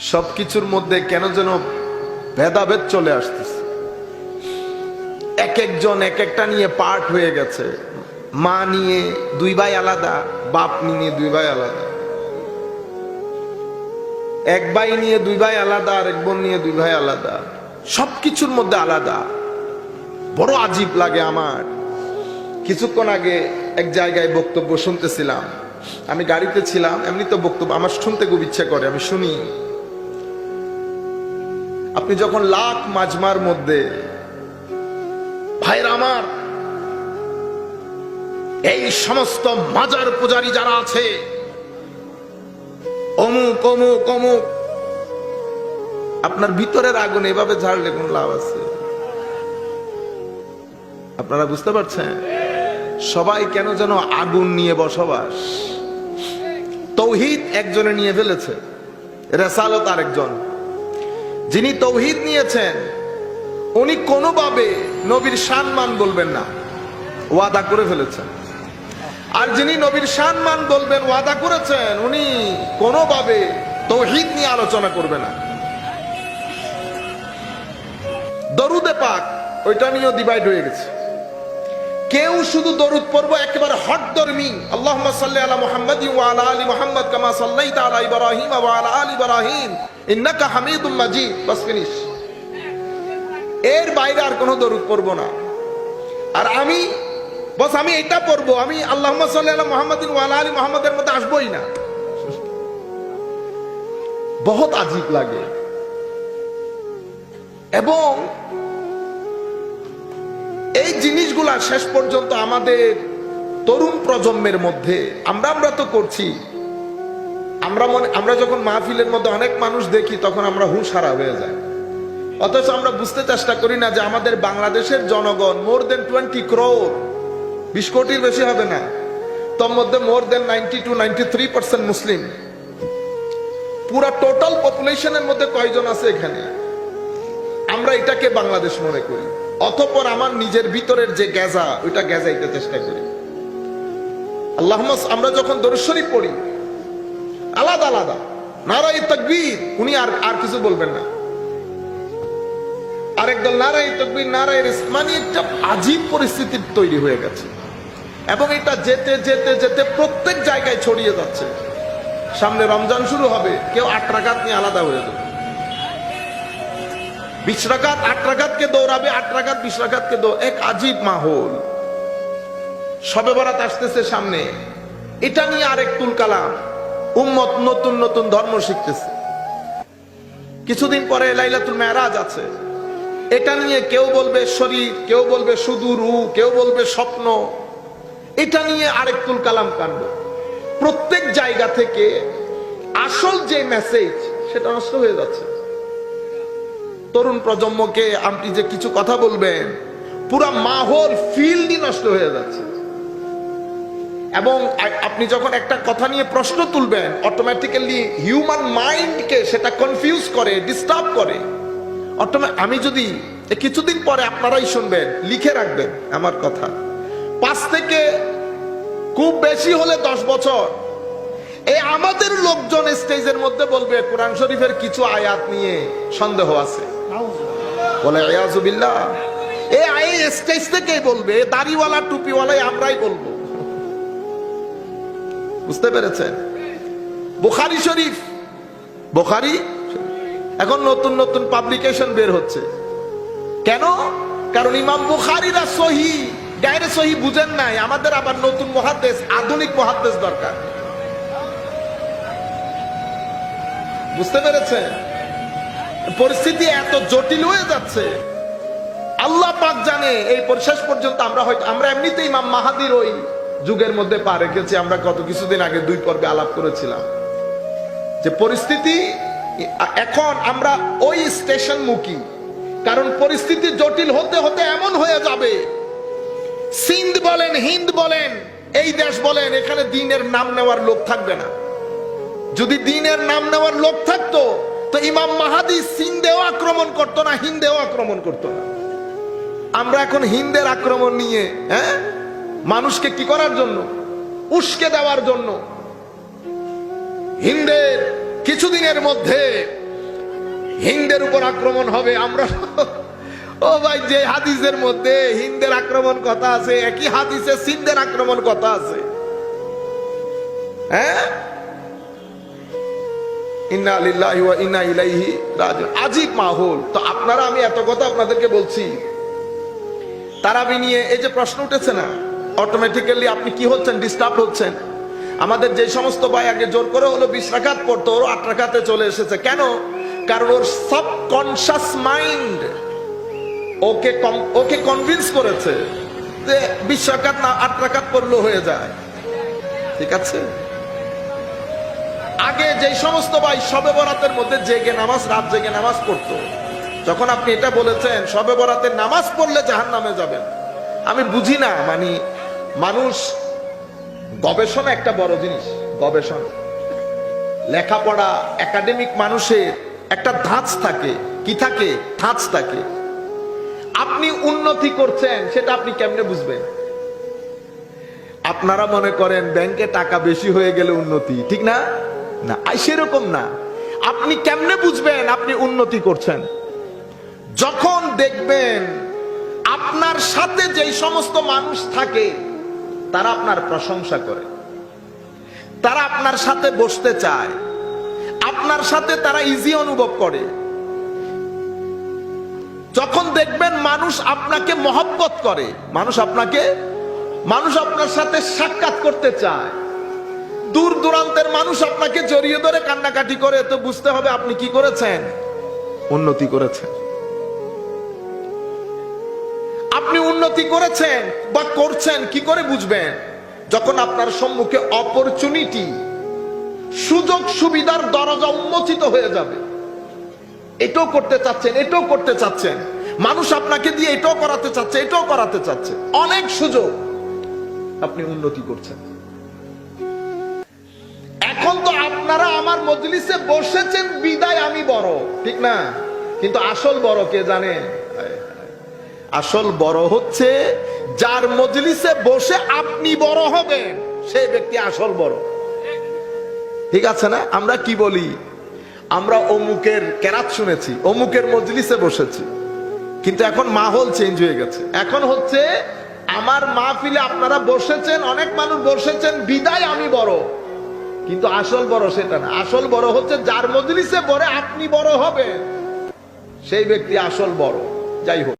সবকিছুর মধ্যে কেন যেন ভেদাভেদ চলে আসতেছে। এক একজন এক একটা নিয়ে পার্ট হয়ে গেছে। মা নিয়ে দুই ভাই আলাদা, বাপ নিয়ে দুই ভাই আলাদা। এক ভাই নিয়ে দুই ভাই আলাদা আর এক বোন নিয়ে দুই ভাই আলাদা। সবকিছুর মধ্যে আলাদা। বড় আজীব লাগে আমার। কিছুক্ষণ আগে এক জায়গায় বক্তব্য শুনতেছিলাম। আমি গাড়িতে ছিলাম এমনি তো বক্তব্য আমার শুনতে খুব ইচ্ছে করে, আমি শুনি। আপনি যখন লাখ মাজমার মধ্যে ভাইরা আমার, এই সমস্ত মাজার পূজারী যারা আছে, অমুক অমুক অমুক, আপনার ভিতরের আগুন এভাবে ঝাড়লে কোন লাভ আছে? আপনারা বুঝতে পারছেন? সবাই কেন যেন আগুন নিয়ে বসবাস? তৌহিদ একজনে নিয়ে ফেলেছে, রেসালত আরেকজন। যিনি তৌহিদ নিয়েছেন, উনি কোনোভাবে নবীর সম্মান বলবেন না, ওয়াদা করে ফেলেছেন। আর যিনি নবীর সম্মান বলবেন, ওয়াদা করেছেন, উনি কোনোভাবে তৌহিদ নিয়ে আলোচনা করবে না। দরুদে পাক, ওইটা নিয়েও ডিভাইড হয়ে গেছে। কেউ শুধু দরুদ পড়ব, একেবারে হট ধর্মী আল্লাহুম্মা সাল্লি আলা মুহাম্মাদ ওয়া আলা মুহাম্মাদ কামা সাল্লাইতা আলা ইব্রাহিম ওয়া আলা ইব্রাহিম। ইন্নাকা হামিদুম মাজিদ। বাস ফিনিশ। এর বাইরে আর কোনো দরুদ পড়ব না। আর আমি, বস, আমি এটা পড়ব, আমি আল্লাহুম্মা সাল্লি আলা মুহাম্মাদিন ওয়া আলা আলি মুহাম্মাদের মধ্যে আসবোই না। বহুত আজীব লাগে। এবং জিনিসগুলা শেষ পর্যন্ত আমাদের তরুণ প্রজন্মের মধ্যে, আমরা আমরা তো করছি। আমরা মনে, আমরা যখন মাহফিলের মধ্যে অনেক মানুষ দেখি, তখন আমরা হুঁশ হারা হয়ে যায় অথচ আমরা বুঝতে চেষ্টা করি না যে আমাদের বাংলাদেশের জনগণ মোর দেন টোয়েন্টি ক্রোর বিশ কোটির বেশি হবে না। তোর মধ্যে more than ninety two ninety three percent মুসলিম। পুরা টোটাল পপুলেশনের মধ্যে কয়জন আছে এখানে? আমরা এটাকে বাংলাদেশ মনে করি। অতপর আমার নিজের ভিতরের যে গ্যাজা, ওইটা গ্যাজাইতে চেষ্টা করি। আল্লাহ আমরা যখন দর্শনী পড়ি, আলাদা আলাদা। নারাই তকবীর, উনি আর আর কিছু বলবেন না। আরেকদল নারাই তকবীর নারাই মানে একটা আজীব পরিস্থিতি তৈরি হয়ে গেছে। এবং এটা যেতে যেতে যেতে প্রত্যেক জায়গায় ছড়িয়ে যাচ্ছে। সামনে রমজান শুরু হবে, কেউ আট রাকাত নিয়ে আলাদা হয়ে যাবে। বিশ রাকাত দৌড়াবে, আট রাকাত, বিশ রাকাতকে দৌ এক আজীব মাহল। সবে বরাত আসতেছে সামনে। এটা নিয়ে আরেক তুল কালাম। উম্মত নতুন নতুন ধর্ম শিখতেছে। কিছুদিন পরে লাইলাতুল মেরাজ আছে। এটা নিয়ে কেউ বলবে শরীর, কেউ বলবে শুধু রু, কেউ বলবে স্বপ্ন। এটা নিয়ে আরেক তুল কালাম কাণ্ড। প্রত্যেক জায়গা থেকে আসল যে মেসেজ সেটা নষ্ট হয়ে যাচ্ছে। তরুণ প্রজন্মকে আপনি যে কিছু কথা বলবেন, পুরা মাহল ফিল্ডই নষ্ট হয়ে যাচ্ছে। এবং আপনি যখন একটা কথা নিয়ে প্রশ্ন তুলবেন অটোমেটিক্যালি হিউম্যান মাইন্ডকে সেটা কনফিউজ করে ডিস্টার্ব করে। আমি যদি কিছুদিন পরে আপনারাই শুনবেন, লিখে রাখবেন আমার কথা। পাঁচ থেকে খুব বেশি হলে দশ বছর। এই আমাদের লোকজন স্টেজের মধ্যে বলবে, কোরআন শরীফের কিছু আয়াত নিয়ে সন্দেহ আছে। বলে আয়াজুবিল্লাহ এই আই স্টেজ বলবে দাড়িওয়ালা, টুপিওয়ালাই আমরাই বলব। বুঝতে পেরেছেন? বুখারি শরীফ। বুখারি এখন নতুন নতুন পাবলিকেশন বের হচ্ছে। কেন? কারণ ইমাম বুখারিরা সহি, গায়ের সহি বুঝেন নাই। আমাদের আবার নতুন মহাদেশ আধুনিক মহাদেশ দরকার। বুঝতে পেরেছেন? পরিস্থিতি এত জটিল হয়ে যাচ্ছে। আল্লাহ পাক জানে, এই শেষ পর্যন্ত আমরা হয়তো আমরা এমনিতেই ইমাম মাহাদির ওই যুগের মধ্যে পা রেখেছি, আমরা গত কিছুদিন আগে দুই পর্বে আলাপ করেছিলাম। যে পরিস্থিতি, এখন আমরা ওই স্টেশন মুখী। কারণ পরিস্থিতি জটিল হতে হতে এমন হয়ে যাবে। সিন্ধ বলেন, হিন্দ বলেন, এই দেশ বলেন, এখানে দিনের নাম নেওয়ার লোক থাকবে না। যদি দিনের নাম নেওয়ার লোক থাকতো তো ইমাম মাহাদি সিন্ধেও আক্রমণ করতো না, হিন্দেও আক্রমণ করতো না। আমরা এখন হিন্দের আক্রমণ নিয়ে হ্যাঁ? মানুষকে কি করার জন্য? উস্কে দেওয়ার জন্য। হিন্দের কিছুদিনের মধ্যে হিন্দের উপর আক্রমণ হবে, আমরা ও ভাই, যে হাদিসের মধ্যে হিন্দের আক্রমণ কথা আছে, একই হাদিসে সিন্ধের আক্রমণ কথা আছে। হ্যাঁ? ইন্না লিল্লাহি ওয়া ইন্না ইলাইহি আজীব মাহৌল। তো আপনারা, আমি এত কথা আপনাদেরকে বলছি। তারাবি নিয়ে এই যে প্রশ্ন উঠেছে না অটোমেটিক্যালি আপনি কি হচ্ছেন ডিস্টার্ব হচ্ছেন? আমাদের যে সমস্ত ভাই আগে জোর করে হলো বিশ রাখাত পড়তো ওর আট রাখাতে চলে এসেছে। কেন? কারণ ওর সাবকনশাস মাইন্ড ওকে ওকে কনভিন্স করেছে যে বিশ রাখাত না, আট রাখাত পড়লেও হয়ে যায়। ঠিক আছে? আগে যে সমস্ত ভাই সবে বরাতের মধ্যে জেগে নামাজ, রাত জেগে নামাজ পড়তো, যখন আপনি এটা বলেছেন, সবে বরাতের নামাজ পড়লে জাহান নামে যাবেন। আমি বুঝি না মানে মানুষ গবেষণা একটা বড় জিনিস, গবেষণা। লেখাপড়া একাডেমিক মানুষের একটা ধাঁচ থাকে। কি থাকে? ধাঁচ থাকে। আপনি উন্নতি করছেন, সেটা আপনি কেমনে বুঝবেন? আপনারা মনে করেন ব্যাংকে টাকা বেশি হয়ে গেলে উন্নতি, ঠিক না? না। সেরকম না। আপনি কেমনে বুঝবেন আপনি উন্নতি করছেন? যখন দেখবেন আপনার সাথে যেই সমস্ত মানুষ থাকে, তারা আপনার প্রশংসা করে। তারা আপনার সাথে বসতে চায়। আপনার সাথে তারা ইজি অনুভব করে। যখন দেখবেন মানুষ আপনাকে মহব্বত করে, মানুষ আপনাকে, মানুষ আপনার সাথে সাক্ষাৎ করতে চায়। দূর দূরান্তের মানুষ আপনাকে জড়িয়ে ধরে কান্নাকাটি করে, তো বুঝতে হবে আপনি কি করেছেন? উন্নতি করেছেন। আপনি উন্নতি করেছেন বা করছেন, কি করে বুঝবেন? যখন আপনার সম্মুখে অপরচুনিটি সুযোগ সুবিধার দরজা উন্মোচিত হয়ে যাবে। এটাও করতে চাচ্ছেন, এটাও করতে চাচ্ছেন। মানুষ আপনাকে দিয়ে এটাও করাতে চাচ্ছে, এটাও করাতে চাচ্ছে। অনেক সুযোগ আপনি উন্নতি করছেন। এখন তো আপনারা আমার মজলিসে বসেছেন, বিদায় আমি বড়। ঠিক না? কিন্তু আসল বড় কে জানেন আসল বড় হচ্ছে যার মজলিসে বসে আপনি বড় হবেন, সেই ব্যক্তি আসল বড়। ঠিক আছে না? আমরা কি বলি? আমরা অমুকের কেরাত শুনেছি, অমুকের মজলিসে বসেছি। কিন্তু এখন মাহল চেঞ্জ হয়ে গেছে। এখন হচ্ছে আমার মাহফিলে আপনারা বসেছেন, অনেক মানুষ বসেছেন, বিদায় আমি বড়। কিন্তু আসল বড় সেটা না। আসল বড় হচ্ছে যার মজলিসে বড় আপনি বড় হবে সেই ব্যক্তি আসল বড়। যাই হোক।